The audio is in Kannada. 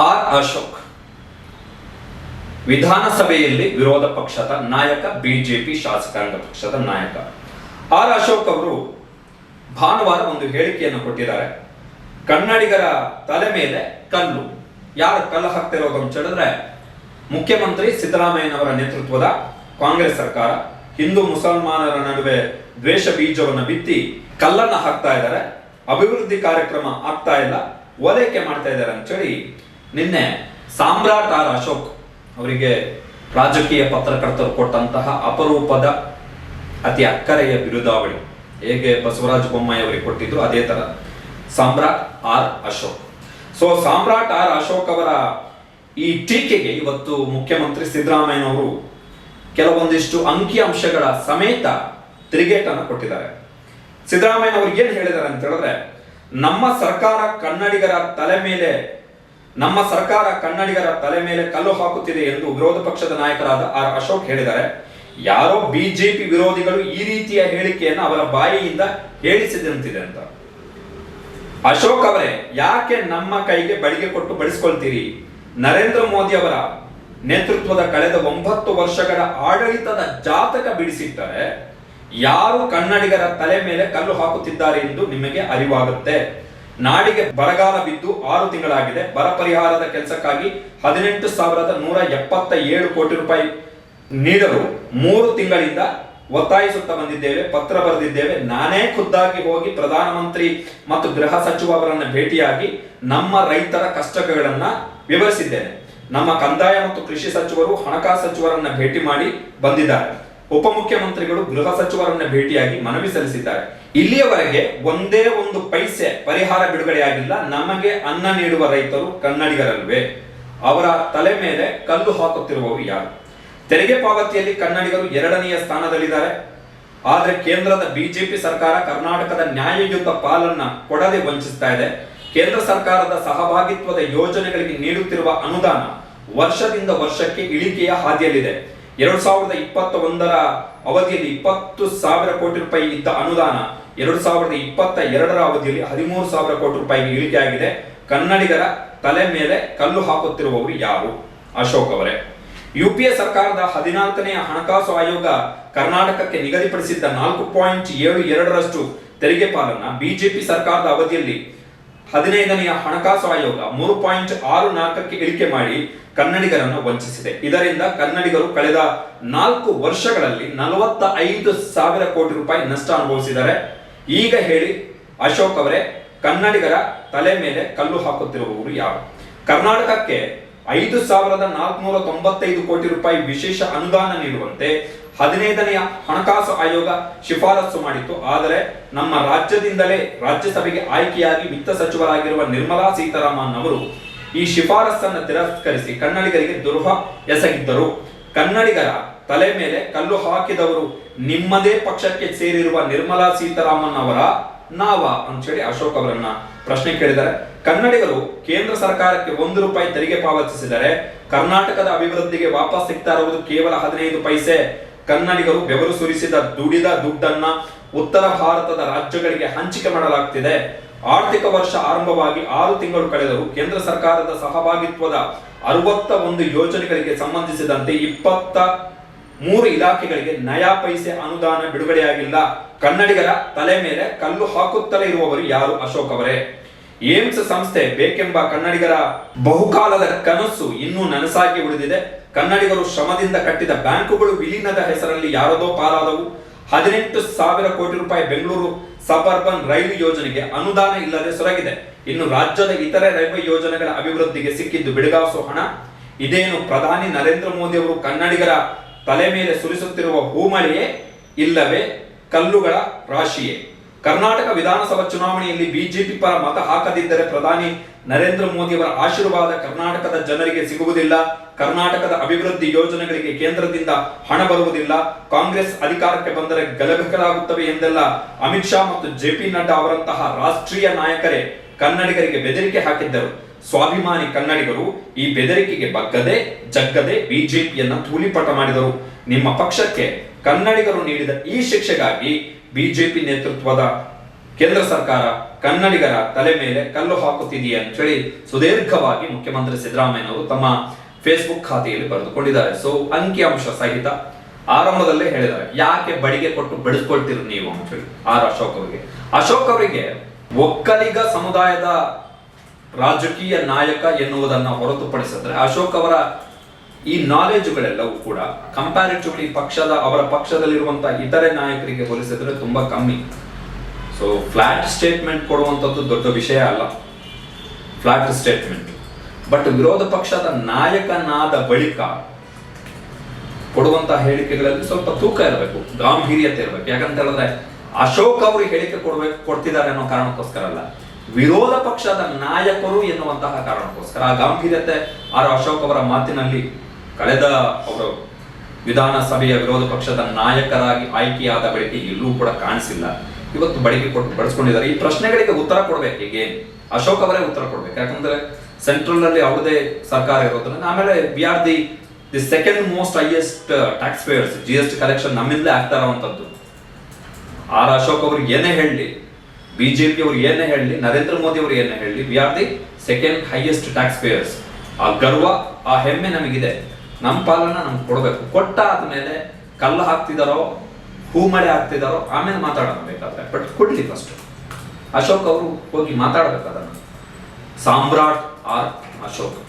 ಆರ್ ಅಶೋಕ್. ವಿಧಾನಸಭೆಯಲ್ಲಿ ವಿರೋಧ ಪಕ್ಷದ ನಾಯಕ, ಬಿಜೆಪಿ ಶಾಸಕಾಂಗ ಪಕ್ಷದ ನಾಯಕ. ಆರ್ ಅಶೋಕ್ ಅವರು ಭಾನುವಾರ ಒಂದು ಹೇಳಿಕೆಯನ್ನು ಕೊಟ್ಟಿದ್ದಾರೆ. ಕನ್ನಡಿಗರ ತಲೆ ಮೇಲೆ ಕಲ್ಲು. ಯಾರು ಕಲ್ಲು ಹಾಕ್ತಿರೋದು ಅಂತ ಹೇಳಿದ್ರೆ ಮುಖ್ಯಮಂತ್ರಿ ಸಿದ್ದರಾಮಯ್ಯನವರ ನೇತೃತ್ವದ ಕಾಂಗ್ರೆಸ್ ಸರ್ಕಾರ, ಹಿಂದೂ ಮುಸಲ್ಮಾನರ ನಡುವೆ ದ್ವೇಷ ಬೀಜವನ್ನು ಬಿತ್ತಿ ಕಲ್ಲನ್ನು ಹಾಕ್ತಾ ಇದ್ದಾರೆ. ಅಭಿವೃದ್ಧಿ ಕಾರ್ಯಕ್ರಮ ಆಗ್ತಾ ಇಲ್ಲ. ಓಲೈಕೆ ಮಾಡ್ತಾ ಇದ್ದಾರೆ ಅಂತೇಳಿ ನಿನ್ನೆ ಸಾಮ್ರಾಟ್ ಆರ್ ಅಶೋಕ್ ಅವರಿಗೆ ರಾಜಕೀಯ ಪತ್ರಕರ್ತರು ಕೊಟ್ಟಂತಹ ಅಪರೂಪದ ಅತಿ ಅಕ್ಕರೆಯ ಬಿರುದಾವಳಿ. ಹೇಗೆ ಬಸವರಾಜ ಬೊಮ್ಮಾಯಿ ಅವರಿಗೆ ಕೊಟ್ಟಿದ್ರು ಅದೇ ತರ Samrat R Ashok. So Samrat R Ashok ಅವರ ಈ ಟೀಕೆಗೆ ಇವತ್ತು ಮುಖ್ಯಮಂತ್ರಿ ಸಿದ್ದರಾಮಯ್ಯನವರು ಕೆಲವೊಂದಿಷ್ಟು ಅಂಕಿ ಅಂಶಗಳ ಸಮೇತ ತಿರುಗೇಟನ್ನು ಕೊಟ್ಟಿದ್ದಾರೆ. ಸಿದ್ದರಾಮಯ್ಯನವರು ಏನು ಹೇಳಿದ್ದಾರೆ ಅಂತ ಹೇಳಿದ್ರೆ, ನಮ್ಮ ಸರ್ಕಾರ ಕನ್ನಡಿಗರ ತಲೆ ಮೇಲೆ ನಮ್ಮ ಸರ್ಕಾರ ಕನ್ನಡಿಗರ ತಲೆ ಮೇಲೆ ಕಲ್ಲು ಹಾಕುತ್ತಿದೆ ಎಂದು ವಿರೋಧ ಪಕ್ಷದ ನಾಯಕರಾದ ಆರ್ ಅಶೋಕ್ ಹೇಳಿದ್ದಾರೆ. ಯಾರೋ ಬಿಜೆಪಿ ವಿರೋಧಿಗಳು ಈ ರೀತಿಯ ಹೇಳಿಕೆಯನ್ನು ಅವರ ಬಾಯಿಯಿಂದ ಹೇಳಿಸಿದಂತಿದೆ ಅಂತ. ಅಶೋಕ್ ಅವರೇ, ಯಾಕೆ ನಮ್ಮ ಕೈಗೆ ಬಳಿಗೆ ಕೊಟ್ಟು ಬಡಿಸ್ಕೊಳ್ತೀರಿ? ನರೇಂದ್ರ ಮೋದಿ ಅವರ ನೇತೃತ್ವದ ಕಳೆದ ಒಂಬತ್ತು ವರ್ಷಗಳ ಆಡಳಿತದ ಜಾತಕ ಬಿಡಿಸಿಟ್ಟರೆ ಯಾರು ಕನ್ನಡಿಗರ ತಲೆ ಮೇಲೆ ಕಲ್ಲು ಹಾಕುತ್ತಿದ್ದಾರೆ ಎಂದು ನಿಮಗೆ ಅರಿವಾಗುತ್ತೆ. ನಾಡಿಗೆ ಬರಗಾಲ ಬಿದ್ದು ಆರು ತಿಂಗಳಾಗಿದೆ. ಬರ ಪರಿಹಾರದ ಕೆಲಸಕ್ಕಾಗಿ ಹದಿನೆಂಟು ಸಾವಿರದ ನೂರ ಎಪ್ಪತ್ತ ಏಳು ಕೋಟಿ ರೂಪಾಯಿ ನೀಡಲು ಮೂರು ತಿಂಗಳಿಂದ ಒತ್ತಾಯಿಸುತ್ತಾ ಬಂದಿದ್ದೇವೆ, ಪತ್ರ ಬರೆದಿದ್ದೇವೆ. ನಾನೇ ಖುದ್ದಾಗಿ ಹೋಗಿ ಪ್ರಧಾನಮಂತ್ರಿ ಮತ್ತು ಗೃಹ ಸಚಿವ ಅವರನ್ನು ಭೇಟಿಯಾಗಿ ನಮ್ಮ ರೈತರ ಕಷ್ಟಗಳನ್ನ ವಿವರಿಸಿದ್ದೇನೆ. ನಮ್ಮ ಕಂದಾಯ ಮತ್ತು ಕೃಷಿ ಸಚಿವರು, ಹಣಕಾಸು ಸಚಿವರನ್ನ ಭೇಟಿ ಮಾಡಿ ಬಂದಿದ್ದಾರೆ. ಉಪಮುಖ್ಯಮಂತ್ರಿಗಳು ಗೃಹ ಸಚಿವರನ್ನ ಭೇಟಿಯಾಗಿ ಮನವಿ ಸಲ್ಲಿಸಿದ್ದಾರೆ. ಇಲ್ಲಿಯವರೆಗೆ ಒಂದೇ ಒಂದು ಪೈಸೆ ಪರಿಹಾರ ಬಿಡುಗಡೆಯಾಗಿಲ್ಲ ನಮಗೆ ಅನ್ನ ನೀಡುವ ರೈತರು ಕನ್ನಡಿಗರಲ್ವೇ? ಅವರ ತಲೆ ಮೇಲೆ ಕಲ್ಲು ಹಾಕುತ್ತಿರುವವರು ಯಾರು? ತೆರಿಗೆ ಪಾವತಿಯಲ್ಲಿ ಕನ್ನಡಿಗರು ಎರಡನೆಯ ಸ್ಥಾನದಲ್ಲಿದ್ದಾರೆ. ಆದರೆ ಕೇಂದ್ರದ ಬಿಜೆಪಿ ಸರ್ಕಾರ ಕರ್ನಾಟಕದ ನ್ಯಾಯಯುತ ಪಾಲನ್ನ ಕೊಡದೆ ವಂಚಿಸ್ತಾ ಇದೆ. ಕೇಂದ್ರ ಸರ್ಕಾರದ ಸಹಭಾಗಿತ್ವದ ಯೋಜನೆಗಳಿಗೆ ನೀಡುತ್ತಿರುವ ಅನುದಾನ ವರ್ಷದಿಂದ ವರ್ಷಕ್ಕೆ ಇಳಿಕೆಯ ಹಾದಿಯಲ್ಲಿದೆ. ಎರಡು ಸಾವಿರದ ಇಪ್ಪತ್ತ ಒಂದರ ಅವಧಿಯಲ್ಲಿ ಇಪ್ಪತ್ತು ಸಾವಿರ ಕೋಟಿ ರೂಪಾಯಿ ಇದ್ದ ಅನುದಾನ ಎರಡ್ ಸಾವಿರದ ಇಪ್ಪತ್ತ ಎರಡರ ಅವಧಿಯಲ್ಲಿ ಹದಿಮೂರು ಸಾವಿರ ಕೋಟಿ ರೂಪಾಯಿಗೆ ಇಳಿಕೆಯಾಗಿದೆ ಕನ್ನಡಿಗರ ತಲೆ ಮೇಲೆ ಕಲ್ಲು ಹಾಕುತ್ತಿರುವವರು ಯಾರು? ಅಶೋಕ್ ಅವರೇ. ಯುಪಿಎ ಸರ್ಕಾರದ ಹದಿನಾಲ್ಕನೆಯ ಹಣಕಾಸು ಆಯೋಗ ಕರ್ನಾಟಕಕ್ಕೆ ನಿಗದಿಪಡಿಸಿದ್ದ ನಾಲ್ಕು ಪಾಯಿಂಟ್ ಏಳು ಎರಡರಷ್ಟು ತೆರಿಗೆ ಪಾಲನ್ನ ಬಿಜೆಪಿ ಸರ್ಕಾರದ ಅವಧಿಯಲ್ಲಿ ಹದಿನೈದನೆಯ ಹಣಕಾಸು ಆಯೋಗ ಮೂರು ಪಾಯಿಂಟ್ ಆರು ನಾಲ್ಕಕ್ಕೆ ಇಳಿಕೆ ಮಾಡಿ ಕನ್ನಡಿಗರನ್ನು ವಂಚಿಸಿದೆ. ಇದರಿಂದ ಕನ್ನಡಿಗರು ಕಳೆದ ನಾಲ್ಕು ವರ್ಷಗಳಲ್ಲಿ ನಲವತ್ತ ಐದು ಸಾವಿರ ಕೋಟಿ ರೂಪಾಯಿ ನಷ್ಟ ಅನುಭವಿಸಿದ್ದಾರೆ. ಈಗ ಹೇಳಿ ಅಶೋಕ್ ಅವರೇ ಕನ್ನಡಿಗರ ತಲೆ ಮೇಲೆ ಕಲ್ಲು ಹಾಕುತ್ತಿರುವವರು ಯಾರು? ಕರ್ನಾಟಕಕ್ಕೆ ಐದು ಸಾವಿರದ ನಾಲ್ಕುನೂರ ತೊಂಬತ್ತೈದು ಕೋಟಿ ರೂಪಾಯಿ ವಿಶೇಷ ಅನುದಾನ ನೀಡುವಂತೆ ಹದಿನೈದನೆಯ ಹಣಕಾಸು ಆಯೋಗ ಶಿಫಾರಸು ಮಾಡಿತ್ತು. ಆದರೆ ನಮ್ಮ ರಾಜ್ಯದಿಂದಲೇ ರಾಜ್ಯಸಭೆಗೆ ಆಯ್ಕೆಯಾಗಿ ವಿತ್ತ ಸಚಿವರಾಗಿರುವ ನಿರ್ಮಲಾ ಸೀತಾರಾಮನ್ ಅವರು ಈ ಶಿಫಾರಸನ್ನು ತಿರಸ್ಕರಿಸಿ ಕನ್ನಡಿಗರಿಗೆ ದುರ್ಹ ಎಸಗಿದ್ದರು. ಕನ್ನಡಿಗರ ತಲೆ ಮೇಲೆ ಕಲ್ಲು ಹಾಕಿದವರು ನಿಮ್ಮದೇ ಪಕ್ಷಕ್ಕೆ ಸೇರಿರುವ ನಿರ್ಮಲಾ ಸೀತಾರಾಮನ್ ಅವರ ನಾವ ಅಂತೇಳಿ ಅಶೋಕ್ ಅವರನ್ನ ಪ್ರಶ್ನೆ ಕೇಳಿದ್ದಾರೆ. ಕನ್ನಡಿಗರು ಕೇಂದ್ರ ಸರ್ಕಾರಕ್ಕೆ ಒಂದು ರೂಪಾಯಿ ತೆರಿಗೆ ಪಾವತಿಸಿದರೆ ಕರ್ನಾಟಕದ ಅಭಿವೃದ್ಧಿಗೆ ವಾಪಸ್ ಸಿಗ್ತಾ ಇರುವುದು ಕೇವಲ ಹದಿನೈದು ಪೈಸೆ. ಕನ್ನಡಿಗರು ಬೆವರು ಸುರಿಸಿದ ದುಡಿದ ದುಡ್ಡನ್ನ ಉತ್ತರ ಭಾರತದ ರಾಜ್ಯಗಳಿಗೆ ಹಂಚಿಕೆ ಮಾಡಲಾಗ್ತಿದೆ. ಆರ್ಥಿಕ ವರ್ಷ ಆರಂಭವಾಗಿ ಆರು ತಿಂಗಳು ಕಳೆದರೂ ಕೇಂದ್ರ ಸರ್ಕಾರದ ಸಹಭಾಗಿತ್ವದ ಅರವತ್ತ ಒಂದು ಯೋಜನೆಗಳಿಗೆ ಸಂಬಂಧಿಸಿದಂತೆ ಇಪ್ಪತ್ತ ಮೂರು ಇಲಾಖೆಗಳಿಗೆ ನಯಾ ಪೈಸೆ ಅನುದಾನ ಬಿಡುಗಡೆಯಾಗಿಲ್ಲ. ಕನ್ನಡಿಗರ ತಲೆ ಮೇಲೆ ಕಲ್ಲು ಹಾಕುತ್ತಲೇ ಇರುವವರು ಯಾರು ಅಶೋಕ್ ಅವರೇ? ಏಮ್ಸ್ ಸಂಸ್ಥೆ ಬೇಕೆಂಬ ಕನ್ನಡಿಗರ ಬಹುಕಾಲದ ಕನಸು ಇನ್ನೂ ನನಸಾಗಿ ಉಳಿದಿದೆ. ಕನ್ನಡಿಗರು ಶ್ರಮದಿಂದ ಕಟ್ಟಿದ ಬ್ಯಾಂಕುಗಳು ವಿಲೀನದ ಹೆಸರಲ್ಲಿ ಯಾರದೋ ಪಾಲಾದವು. ಹದಿನೆಂಟು ಸಾವಿರ ಕೋಟಿ ರೂಪಾಯಿ ಬೆಂಗಳೂರು ಸಬರ್ಬನ್ ರೈಲು ಯೋಜನೆಗೆ ಅನುದಾನ ಇಲ್ಲದೆ ಸೊರಗಿದೆ. ಇನ್ನು ರಾಜ್ಯದ ಇತರೆ ರೈಲ್ವೆ ಯೋಜನೆಗಳ ಅಭಿವೃದ್ಧಿಗೆ ಸಿಕ್ಕಿದ್ದು ಬಿಡುಗಾಸು ಹಣ. ಇದೇನು ಪ್ರಧಾನಿ ನರೇಂದ್ರ ಮೋದಿ ಅವರು ಕನ್ನಡಿಗರ ತಲೆ ಮೇಲೆ ಸುರಿಸುತ್ತಿರುವ ಹೂಮಳೆಯೇ ಇಲ್ಲವೇ? ಕಲ್ಲುಗಳ ರಾಶಿಯೇ? ಕರ್ನಾಟಕ ವಿಧಾನಸಭಾ ಚುನಾವಣೆಯಲ್ಲಿ ಬಿಜೆಪಿ ಪರ ಮತ ಹಾಕದಿದ್ದರೆ ಪ್ರಧಾನಿ ನರೇಂದ್ರ ಮೋದಿ ಅವರ ಆಶೀರ್ವಾದ ಕರ್ನಾಟಕದ ಜನರಿಗೆ ಸಿಗುವುದಿಲ್ಲ. ಕರ್ನಾಟಕದ ಅಭಿವೃದ್ಧಿ ಯೋಜನೆಗಳಿಗೆ ಕೇಂದ್ರದಿಂದ ಹಣ ಬರುವುದಿಲ್ಲ. ಕಾಂಗ್ರೆಸ್ ಅಧಿಕಾರಕ್ಕೆ ಬಂದರೆ ಗಲಭೆಗಳಾಗುತ್ತವೆ ಎಂದೆಲ್ಲ ಅಮಿತ್ ಶಾ ಮತ್ತು ಜೆ ಪಿ ನಡ್ಡಾ ಅವರಂತಹ ರಾಷ್ಟ್ರೀಯ ನಾಯಕರೇ ಕನ್ನಡಿಗರಿಗೆ ಬೆದರಿಕೆ ಹಾಕಿದ್ದರು. ಸ್ವಾಭಿಮಾನಿ ಕನ್ನಡಿಗರು ಈ ಬೆದರಿಕೆಗೆ ಬಗ್ಗದೆ, ಜಗ್ಗದೆ ಬಿಜೆಪಿಯನ್ನ ಧೂಳಿಪಟ ಮಾಡಿದರು. ನಿಮ್ಮ ಪಕ್ಷಕ್ಕೆ ಕನ್ನಡಿಗರು ನೀಡಿದ ಈ ಶಿಕ್ಷೆಗಾಗಿ ಬಿಜೆಪಿ ನೇತೃತ್ವದ ಕೇಂದ್ರ ಸರ್ಕಾರ ಕನ್ನಡಿಗರ ತಲೆ ಮೇಲೆ ಕಲ್ಲು ಹಾಕುತ್ತಿದೆಯೇ ಅಂತೇಳಿ ಸುದೀರ್ಘವಾಗಿ ಮುಖ್ಯಮಂತ್ರಿ ಸಿದ್ದರಾಮಯ್ಯನವರು ತಮ್ಮ ಫೇಸ್ಬುಕ್ ಖಾತೆಯಲ್ಲಿ ಬರೆದುಕೊಂಡಿದ್ದಾರೆ. ಸೊ ಅಂಕಿಅಂಶ ಸಹಿತ ಆರಂಭದಲ್ಲೇ ಹೇಳಿದ್ದಾರೆ. ಯಾಕೆ ಬಡಿಗೆ ಕೊಟ್ಟು ಬೆಳೆಸ್ಕೊಳ್ತೀರಿ ನೀವು ಅಂತೇಳಿ ಆರ್ ಅಶೋಕ್ ಅವರಿಗೆ. ಅಶೋಕ್ ಅವರಿಗೆ ಒಕ್ಕಲಿಗ ಸಮುದಾಯದ ರಾಜಕೀಯ ನಾಯಕ ಎನ್ನುವುದನ್ನು ಹೊರತುಪಡಿಸಿದ್ರೆ ಅಶೋಕ್ ಅವರ ಈ ನಾಲೆಜ್ಗಳೆಲ್ಲವೂ ಕೂಡ ಕಂಪ್ಯಾರಿಟಿವ್ಲಿ ಪಕ್ಷದ, ಅವರ ಪಕ್ಷದಲ್ಲಿರುವಂತಹ ಇತರೆ ನಾಯಕರಿಗೆ ಹೋಲಿಸಿದ್ರೆ ತುಂಬಾ ಕಮ್ಮಿ. ಸೊ ಫ್ಲಾಟ್ ಸ್ಟೇಟ್ಮೆಂಟ್ ಕೊಡುವಂಥದ್ದು ದೊಡ್ಡ ವಿಷಯ ಅಲ್ಲ. ಫ್ಲಾಟ್ ಸ್ಟೇಟ್ಮೆಂಟ್ ಬಟ್ ವಿರೋಧ ಪಕ್ಷದ ನಾಯಕನಾದ ಬಳಿಕ ಕೊಡುವಂತಹ ಹೇಳಿಕೆಗಳಲ್ಲಿ ಸ್ವಲ್ಪ ತೂಕ ಇರಬೇಕು, ಗಾಂಭೀರ್ಯತೆ ಇರಬೇಕು. ಯಾಕಂತ ಹೇಳಿದ್ರೆ ಅಶೋಕ್ ಅವರು ಹೇಳಿಕೆ ಕೊಡ್ಬೇಕು, ಕೊಡ್ತಿದ್ದಾರೆ ಅನ್ನೋ ಕಾರಣಕ್ಕೋಸ್ಕರ ಅಲ್ಲ. ವಿರೋಧ ಪಕ್ಷದ ನಾಯಕರು ಎನ್ನುವಂತಹ ಕಾರಣಕ್ಕೋಸ್ಕರ ಆ ಗಾಂಭೀರ್ಯತೆ ಆರ್ ಅಶೋಕ್ ಅವರ ಮಾತಿನಲ್ಲಿ ಕಳೆದ ಅವರು ವಿಧಾನಸಭೆಯ ವಿರೋಧ ಪಕ್ಷದ ನಾಯಕರಾಗಿ ಆಯ್ಕೆಯಾದ ಬಳಿಕ ಎಲ್ಲೂ ಕೂಡ ಕಾಣಿಸಿಲ್ಲ. ಇವತ್ತು ಬಳಿಕೆ ಕೊಟ್ಟು ಬಳಸ್ಕೊಂಡಿದ್ದಾರೆ. ಈ ಪ್ರಶ್ನೆಗಳಿಗೆ ಉತ್ತರ ಕೊಡ್ಬೇಕು. ಹೀಗೆ? ಅಶೋಕ್ ಅವರೇ ಉತ್ತರ ಕೊಡ್ಬೇಕು. ಯಾಕಂದ್ರೆ ಸೆಂಟ್ರಲ್ನಲ್ಲಿ ಅವ್ರದೇ ಸರ್ಕಾರ ಇರೋದ್ರಿಂದ ಆಮೇಲೆ we are the the second most highest tax payers G S T collection ನಮ್ಮಿಂದಲೇ ಆಗ್ತಾ ಇರುವಂತದ್ದು ಆರ್ ಅಶೋಕ್ ಅವ್ರಿಗೆ ಏನೇ ಹೇಳಲಿ ಬಿಜೆಪಿ ಅವರು ಏನೇ ಹೇಳಲಿ ನರೇಂದ್ರ ಮೋದಿ ಅವರು ಏನೇ ಹೇಳಲಿ we are the second highest tax payers ಆ ಗರ್ವ, ಆ ಹೆಮ್ಮೆ ನಮಗಿದೆ. ನಮ್ಮ ಪಾಲನ್ನ ನಮ್ಗೆ ಕೊಡಬೇಕು. ಕೊಟ್ಟ ಆದ್ಮೇಲೆ ಕಲ್ಲು ಹಾಕ್ತಿದಾರೋ ಹೂ ಮಳೆ ಹಾಕ್ತಿದಾರೋ, ಆಮೇಲೆ ಮಾತಾಡೋಣ ಬೇಕಾದ್ರೆ. ಬಟ್ ಕೊಡ್ಲಿ ಫಸ್ಟ್ ಅಶೋಕ್ ಅವರು ಹೋಗಿ ಮಾತಾಡಬೇಕಾದ್ರೆ. ಸಾಮ್ರಾಟ್ ಆರ್ ಅಶೋಕ್.